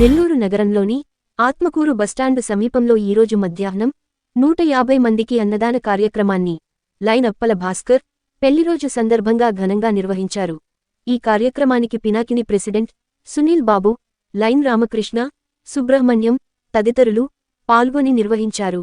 నెల్లూరు నగరంలోని ఆత్మకూరు బస్టాండు సమీపంలో ఈరోజు మధ్యాహ్నం నూట యాభై మందికి అన్నదాన కార్యక్రమాన్ని లైన్ అప్పల భాస్కర్ పెళ్ళిరోజు సందర్భంగా ఘనంగా నిర్వహించారు. ఈ కార్యక్రమానికి పినాకిని ప్రెసిడెంట్ సునీల్ బాబు లైన్ రామకృష్ణ సుబ్రహ్మణ్యం తదితరులు పాల్గొని నిర్వహించారు.